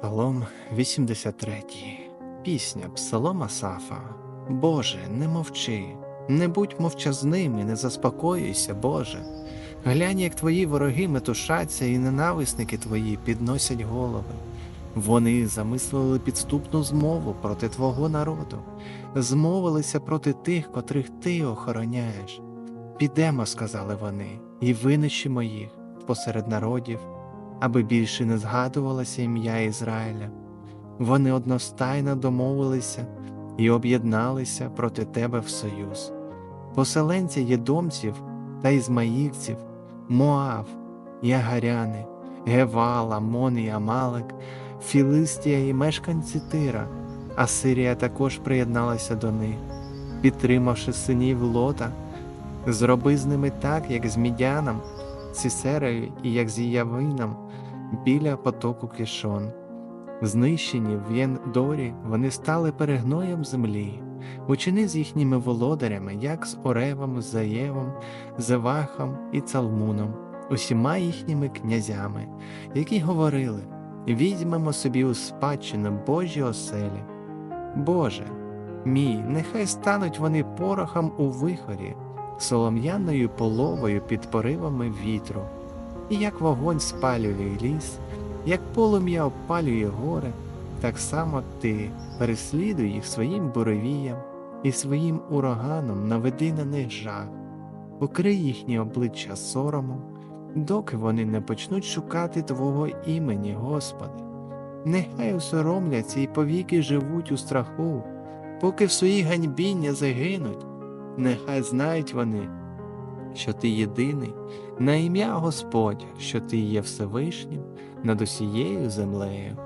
Псалом 83. Пісня Псалом Асафа. Боже, не мовчи, не будь мовчазним і не заспокоюйся, Боже. Глянь, як твої вороги метушаться, і ненависники твої підносять голови. Вони замислили підступну змову проти твого народу, змовилися проти тих, котрих ти охороняєш. Підемо, сказали вони, і винищимо їх посеред народів, аби більше не згадувалося ім'я Ізраїля. Вони одностайно домовилися і об'єдналися проти тебе в союз. Поселенці єдомців та ізмаїльців, Моав, Ягаряни, Гевал, Амон і Амалек, Філистія і мешканці Тира, Асирія також приєдналася до них, підтримавши синів Лота, зроби з ними так, як з Мідяном, Сісерою і як з Явином біля потоку Кішон. Знищені в Єндорі вони стали перегноєм землі, учини з їхніми володарями, як з Оревом, Заєвом, Зевахом і Цалмуном, усіма їхніми князями, які говорили візьмемо собі у спадщину Божі оселі. Боже, мій, нехай стануть вони порохом у вихорі, солом'яною половою під поривами вітру, і як вогонь спалює ліс, як полум'я опалює гори, так само ти переслідуй їх своїм буревіям і своїм ураганом наведи на них жах, покрий їхні обличчя соромом, доки вони не почнуть шукати Твого імені, Господи. Нехай усоромляться і повіки живуть у страху, поки в своїй ганьбі не загинуть, нехай знають вони, що ти єдиний, на ім'я Господь, що ти є Всевишнім над усією землею.